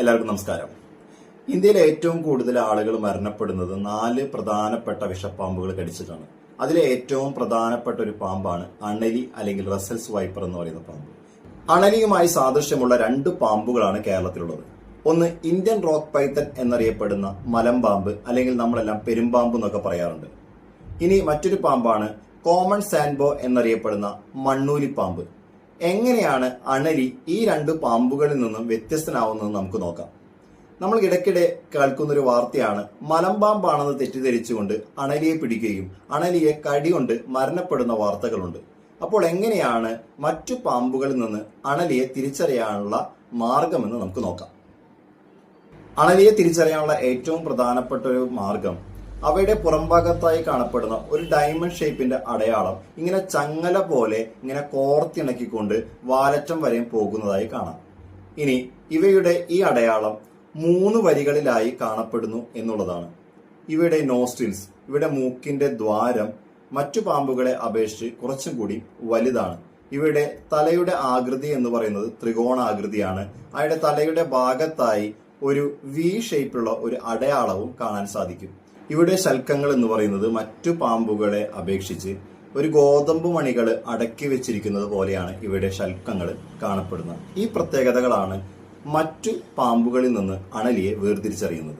എല്ലാവർക്കും നമസ്കാരം. ഇന്ത്യയിൽ ഏറ്റവും കൂടുതൽ ആളുകൾ മരണപ്പെടുന്നത് നാല് പ്രധാനപ്പെട്ട വിഷപ്പാമ്പുകൾ കടിച്ചിട്ടാണ്. അതിലെ ഏറ്റവും പ്രധാനപ്പെട്ട ഒരു പാമ്പാണ് അണലി അല്ലെങ്കിൽ റസൽസ് വൈപ്പർ എന്ന് പറയുന്ന പാമ്പ്. അണലിയുമായി സാദൃശ്യമുള്ള രണ്ട് പാമ്പുകളാണ് കേരളത്തിലുള്ളത്. ഒന്ന് ഇന്ത്യൻ റോക്ക് പൈത്തൻ എന്നറിയപ്പെടുന്ന മലമ്പാമ്പ് അല്ലെങ്കിൽ നമ്മളെല്ലാം പെരുമ്പാമ്പ് എന്നൊക്കെ പറയാറുണ്ട്. ഇനി മറ്റൊരു പാമ്പാണ് കോമൺ സാൻബോ എന്നറിയപ്പെടുന്ന മണ്ണൂലിപ്പാമ്പ്. എങ്ങനെയാണ് അണലി ഈ രണ്ട് പാമ്പുകളിൽ നിന്നും വ്യത്യസ്തനാവുന്നത് നമുക്ക് നോക്കാം. നമ്മൾ ഇടയ്ക്കിടെ കേൾക്കുന്നൊരു വാർത്തയാണ് മലമ്പാമ്പാണെന്ന് തെറ്റിദ്ധരിച്ചുകൊണ്ട് അണലിയെ പിടിക്കുകയും അണലിയെ കടികൊണ്ട് മരണപ്പെടുന്ന വാർത്തകളുണ്ട്. അപ്പോൾ എങ്ങനെയാണ് മറ്റു പാമ്പുകളിൽ നിന്ന് അണലിയെ തിരിച്ചറിയാനുള്ള മാർഗമെന്ന് നമുക്ക് നോക്കാം. അണലിയെ തിരിച്ചറിയാനുള്ള ഏറ്റവും പ്രധാനപ്പെട്ട ഒരു മാർഗം അവയുടെ പുറംഭാഗത്തായി കാണപ്പെടുന്ന ഒരു ഡയമണ്ട് ഷേപ്പിന്റെ അടയാളം ഇങ്ങനെ ചങ്ങല പോലെ ഇങ്ങനെ കോർത്തിണക്കിക്കൊണ്ട് വാലറ്റം വരെയും പോകുന്നതായി കാണാം. ഇനി ഇവയുടെ ഈ അടയാളം മൂന്ന് വരികളിലായി കാണപ്പെടുന്നു എന്നുള്ളതാണ്. ഇവയുടെ നോസ്റ്റിൽസ് ഇവയുടെ മൂക്കിന്റെ ദ്വാരം മറ്റു പാമ്പുകളെ അപേക്ഷിച്ച് കുറച്ചും കൂടി വലുതാണ്. ഇവയുടെ തലയുടെ ആകൃതി എന്ന് പറയുന്നത് ത്രികോണാകൃതിയാണ്. അവയുടെ തലയുടെ ഭാഗത്തായി ഒരു വി ഷേപ്പിലുള്ള ഒരു അടയാളവും കാണാൻ സാധിക്കും. ഇവിടെ ശൽക്കങ്ങൾ എന്ന് പറയുന്നത് മറ്റു പാമ്പുകളെ അപേക്ഷിച്ച് ഒരു ഗോതമ്പ് മണികൾ അടക്കി വെച്ചിരിക്കുന്നത് പോലെയാണ് ഇവിടെ ശൽക്കങ്ങൾ കാണപ്പെടുന്നത്. ഈ പ്രത്യേകതകളാണ് മറ്റു പാമ്പുകളിൽ നിന്ന് അണലിയെ വേർതിരിച്ചറിയുന്നത്.